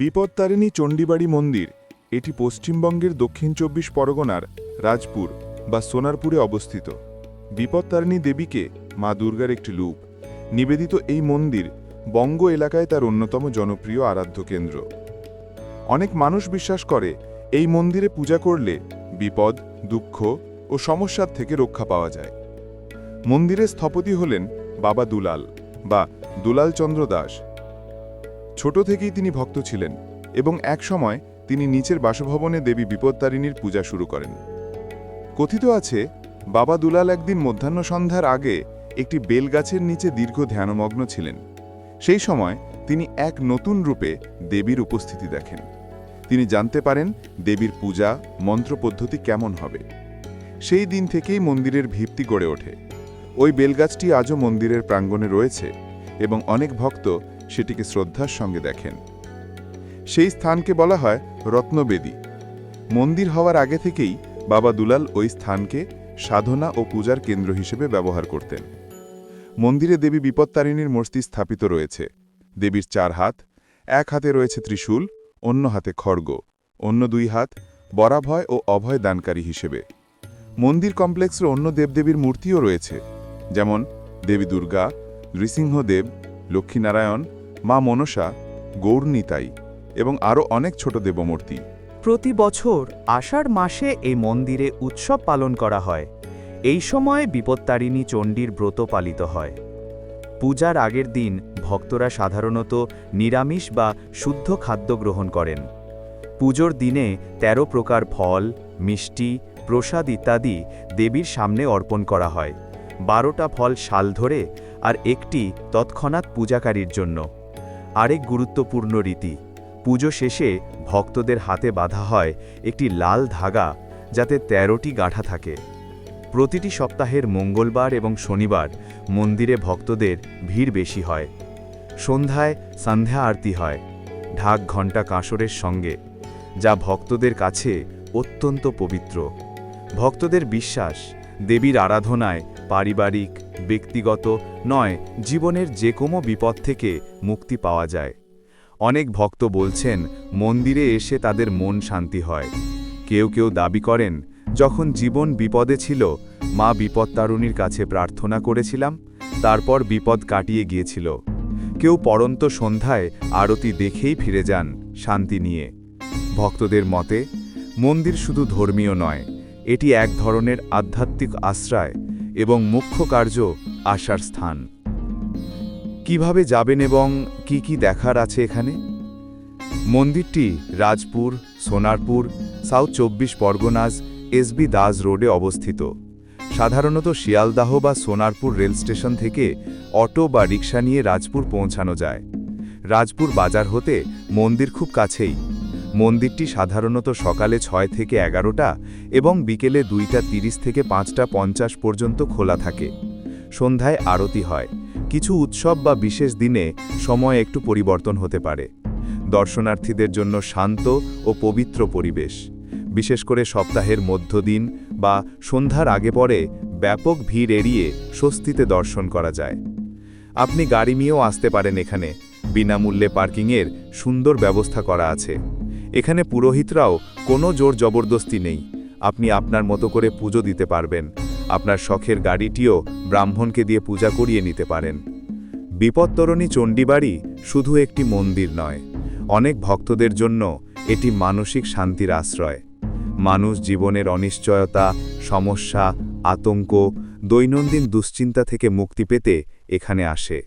বিপত্তারিণী চণ্ডীবাড়ি মন্দির, এটি পশ্চিমবঙ্গের দক্ষিণ চব্বিশ পরগনার রাজপুর বা সোনারপুরে অবস্থিত। বিপত্তারিণী দেবীকে মা দুর্গার একটি রূপ। নিবেদিত এই মন্দির বঙ্গ এলাকায় তার অন্যতম জনপ্রিয় আরাধ্য কেন্দ্র। অনেক মানুষ বিশ্বাস করে, এই মন্দিরে পূজা করলে বিপদ, দুঃখ ও সমস্যার থেকে রক্ষা পাওয়া যায়। মন্দিরের স্থপতি হলেন বাবা দুলাল বা দুলাল চন্দ্র দাস। ছোট থেকেই তিনি ভক্ত ছিলেন এবং একসময় তিনি নিচের বাসভবনে দেবী বিপত্তারিণীর পূজা শুরু করেন। কথিত আছে, বাবা দুলাল একদিন মধ্যাহ্ন সন্ধ্যার আগে একটি বেলগাছের নিচে দীর্ঘ ধ্যানমগ্ন ছিলেন। সেই সময় তিনি এক নতুন রূপে দেবীর উপস্থিতি দেখেন। তিনি জানতে পারেন দেবীর পূজা, মন্ত্র পদ্ধতি কেমন হবে। সেই দিন থেকেই মন্দিরের ভিত্তি গড়ে ওঠে। ওই বেলগাছটি আজও মন্দিরের প্রাঙ্গণে রয়েছে এবং অনেক ভক্ত সেটিকে শ্রদ্ধার সঙ্গে দেখেন। সেই স্থানকে বলা হয় রত্নবেদী। মন্দির হওয়ার আগে থেকেই বাবা দুলাল ওই স্থানকে সাধনা ও পূজার কেন্দ্র হিসেবে ব্যবহার করতেন। মন্দিরে দেবী বিপত্তারিণীর মূর্তি স্থাপিত রয়েছে। দেবীর চার হাত, এক হাতে রয়েছে ত্রিশূল, অন্য হাতে খড়গ, অন্য দুই হাত বরাভয় ও অভয় দানকারী হিসেবে। মন্দির কমপ্লেক্সের অন্য দেবদেবীর মূর্তিও রয়েছে, যেমন দেবী দুর্গা, নৃসিংহদেব, লক্ষ্মীনারায়ণ মা মনসা গৌরনীতাই এবং আরও অনেক ছোট দেবমূর্তি। প্রতি বছর আষাঢ় মাসে এই মন্দিরে উৎসব পালন করা হয়। এই সময় বিপত্তারিণী চণ্ডীর ব্রত পালিত হয়। পূজার আগের দিন ভক্তরা সাধারণত নিরামিষ বা শুদ্ধ খাদ্য গ্রহণ করেন। পুজোর দিনে ১৩ প্রকার ফল, মিষ্টি, প্রসাদ ইত্যাদি দেবীর সামনে অর্পণ করা হয়। বারোটা ফল শাল ধরে আর একটি তৎক্ষণাৎ পূজাকারীর জন্য। আরেক গুরুত্বপূর্ণ রীতি। পুজো শেষে ভক্তদের হাতে বাঁধা হয় একটি লাল ধাগা যাতে তেরোটি গাঁঠা থাকে। প্রতিটি সপ্তাহের মঙ্গলবার এবং শনিবার মন্দিরে ভক্তদের ভিড় বেশি হয়। সন্ধ্যায় সন্ধ্যা আরতি হয়, ঢাক ঘণ্টা কাঁসরের সঙ্গে, যা ভক্তদের কাছে অত্যন্ত পবিত্র। ভক্তদের বিশ্বাস, দেবীর আরাধনায় পারিবারিক ব্যক্তিগত নয়, জীবনের যে কোনো বিপদ থেকে মুক্তি পাওয়া যায়। অনেক ভক্ত বলছেন, মন্দিরে এসে তাদের মন শান্তি হয়। কেউ কেউ দাবি করেন, যখন জীবন বিপদে ছিল, মা বিপদতারুণীর কাছে প্রার্থনা করেছিলাম, তারপর বিপদ কাটিয়ে গিয়েছিল। কেউ পরন্ত সন্ধ্যায় আরতি দেখেই ফিরে যান, শান্তি নিয়ে। ভক্তদের মতে, মন্দির শুধু ধর্মীয় নয়, এটি এক ধরনের আধ্যাত্মিক আশ্রয় এবং মুখ্য কার্য আশার স্থান। কীভাবে যাবেন এবং কি কি দেখার আছে এখানে? মন্দিরটি রাজপুর, সোনারপুর, সাউথ চব্বিশ পরগনাজ এসবি দাস রোডে অবস্থিত। সাধারণত শিয়ালদাহ বা সোনারপুর রেল স্টেশন থেকে অটো বা রিক্সা নিয়ে রাজপুর পৌঁছানো যায়। রাজপুর বাজার হতে মন্দির খুব কাছেই। মন্দিরটি সাধারণত সকালে ছয় থেকে এগারোটা এবং বিকেলে দুইটা তিরিশ থেকে পাঁচটা পঞ্চাশ পর্যন্ত খোলা থাকে। সন্ধ্যায় আরতি হয়। কিছু উৎসব বা বিশেষ দিনে সময় একটু পরিবর্তন হতে পারে। দর্শনার্থীদের জন্য শান্ত ও পবিত্র পরিবেশ। বিশেষ করে সপ্তাহের মধ্যদিন বা সন্ধ্যার আগে পরে ব্যাপক ভিড় এড়িয়ে স্বস্তিতে দর্শন করা যায়। আপনি গাড়ি নিয়েও আসতে পারেন এখানে। বিনামূল্যে পার্কিংয়ের সুন্দর ব্যবস্থা করা আছে। এখানে পুরোহিতরাও কোনো জোর জবরদস্তি নেই। আপনি আপনার মতো করে পুজো দিতে পারবেন। আপনার শখের গাড়িটিও ব্রাহ্মণকে দিয়ে পূজা করিয়ে নিতে পারেন। বিপত্তরণী চণ্ডীবাড়ি শুধু একটি মন্দির নয়, অনেক ভক্তদের জন্য এটি মানসিক শান্তির আশ্রয়। মানুষ জীবনের অনিশ্চয়তা, সমস্যা, আতঙ্ক, দৈনন্দিন দুশ্চিন্তা থেকে মুক্তি পেতে এখানে আসে।